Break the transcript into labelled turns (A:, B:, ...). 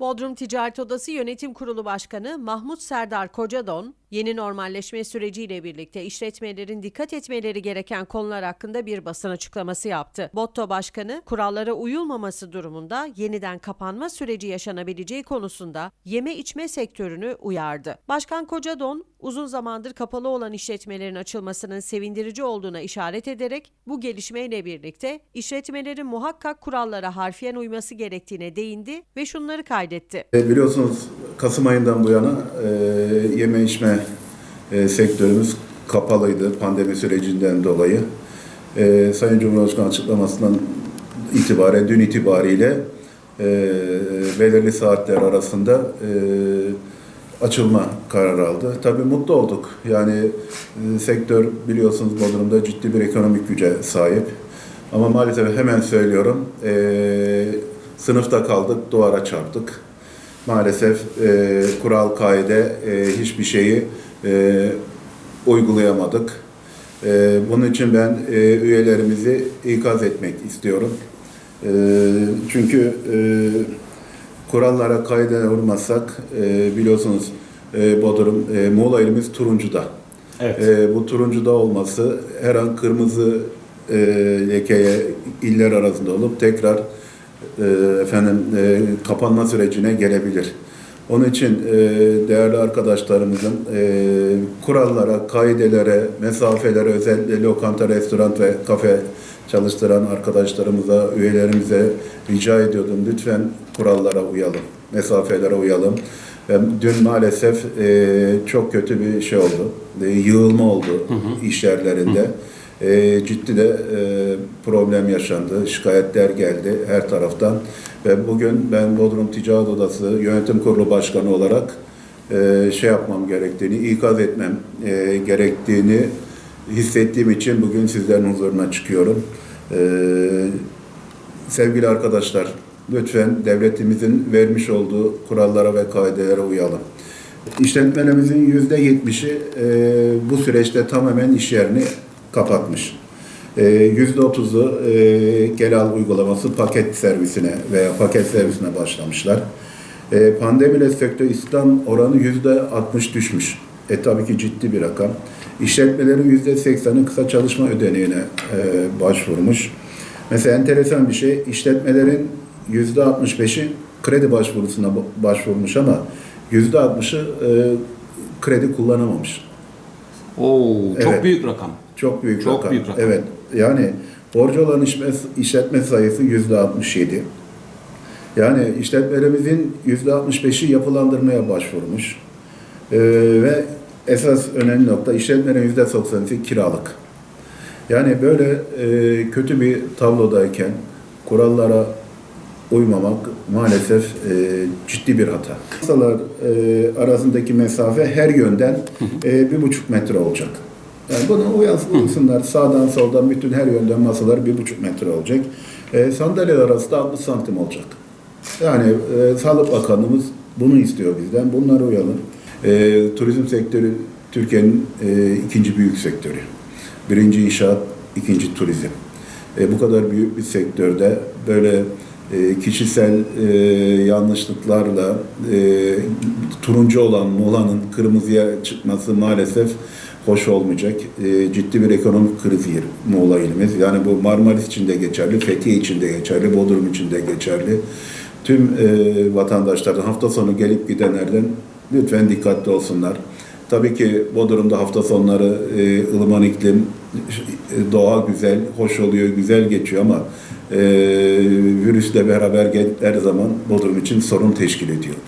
A: Bodrum Ticaret Odası Yönetim Kurulu Başkanı Mahmut Serdar Kocadon, yeni normalleşme süreciyle birlikte işletmelerin dikkat etmeleri gereken konular hakkında bir basın açıklaması yaptı. Botto Başkanı, kurallara uyulmaması durumunda yeniden kapanma süreci yaşanabileceği konusunda yeme içme sektörünü uyardı. Başkan Kocadon, uzun zamandır kapalı olan işletmelerin açılmasının sevindirici olduğuna işaret ederek bu gelişmeyle birlikte işletmelerin muhakkak kurallara harfiyen uyması gerektiğine değindi ve şunları kaydetti.
B: E, Biliyorsunuz Kasım ayından bu yana e, yeme içme e, sektörümüz kapalıydı pandemi sürecinden dolayı. E, Sayın Cumhurbaşkanı açıklamasından itibaren dün itibariyle e, belirli saatler arasında e, açılma kararı aldı. Tabii mutlu olduk. Yani e, sektör biliyorsunuz Bodrum'da ciddi bir ekonomik güce sahip. Ama maalesef hemen söylüyorum, e, sınıfta kaldık, duvara çarptık. Maalesef e, kural, kaide e, hiçbir şeyi e, uygulayamadık. E, bunun için ben e, üyelerimizi ikaz etmek istiyorum. E, çünkü e, kurallara, kaidelere uymazsak e, biliyorsunuz e, Bodrum, e, Muğla ilimiz turuncuda.
C: Evet.
B: E, bu turuncuda olması her an kırmızı e, lekeye iller arasında olup tekrar efendim e, kapanma sürecine gelebilir. Onun için e, değerli arkadaşlarımızın e, kurallara, kaidelere, mesafelere, özellikle lokanta, restoran ve kafe çalıştıran arkadaşlarımıza, üyelerimize rica ediyordum. Lütfen kurallara uyalım, mesafelere uyalım. E, Dün maalesef e, çok kötü bir şey oldu. E, yığılma oldu iş yerlerinde. E, ciddi de e, problem yaşandı. Şikayetler geldi her taraftan. Ve bugün ben Bodrum Ticaret Odası Yönetim Kurulu Başkanı olarak e, şey yapmam gerektiğini, ikaz etmem e, gerektiğini hissettiğim için bugün sizlerin huzuruna çıkıyorum. E, sevgili arkadaşlar, lütfen devletimizin vermiş olduğu kurallara ve kaidelere uyalım. İşletmelerimizin yüzde yetmişi e, bu süreçte tamamen iş yerini kapatmış. E, Yüzde otuzu e, gel al uygulaması paket servisine veya paket servisine başlamışlar. E, pandemiyle sektör istihdam oranı yüzde 60 düşmüş. E tabii ki ciddi bir rakam. İşletmelerin yüzde 80'i kısa çalışma ödeneğine e, başvurmuş. Mesela enteresan bir şey, işletmelerin yüzde 65'i kredi başvurusuna ba- başvurmuş ama yüzde 60'ı e, kredi kullanamamış.
C: Oo, çok
B: Evet.
C: büyük rakam.
B: Çok büyük
C: Çok
B: rakam.
C: büyük rakam.
B: Evet. Yani borcu olan işletme, sayısı yüzde 67. Yani işletmelerimizin yüzde 65'i yapılandırmaya başvurmuş. Ee, ve esas önemli nokta işletmelerin yüzde 90'ı kiralık. Yani böyle e, kötü bir tablodayken kurallara uymamak maalesef e, ciddi bir hata. Masalar e, arasındaki mesafe her yönden e, bir buçuk metre olacak. Yani bunu uysunlar. Sağdan soldan bütün her yönden masalar bir buçuk metre olacak. E, sandalyeler arası da 60 santim olacak. Yani e, Sağlık Bakanlığımız bunu istiyor bizden. Bunlara uyalım. E, turizm sektörü Türkiye'nin e, ikinci büyük sektörü. Birinci inşaat, ikinci turizm. E, bu kadar büyük bir sektörde böyle kişisel e, yanlışlıklarla e, turuncu olan Muğla'nın kırmızıya çıkması maalesef hoş olmayacak. E, ciddi bir ekonomik kriz yeri Muğla ilimiz. Yani bu Marmaris için de geçerli, Fethiye için de geçerli, Bodrum için de geçerli. Tüm e, vatandaşlardan hafta sonu gelip gidenlerden lütfen dikkatli olsunlar. Tabii ki Bodrum'da hafta sonları e, ılıman iklim, e, doğa güzel, hoş oluyor, güzel geçiyor ama e, virüsle beraber geldikleri zaman Bodrum için sorun teşkil ediyor.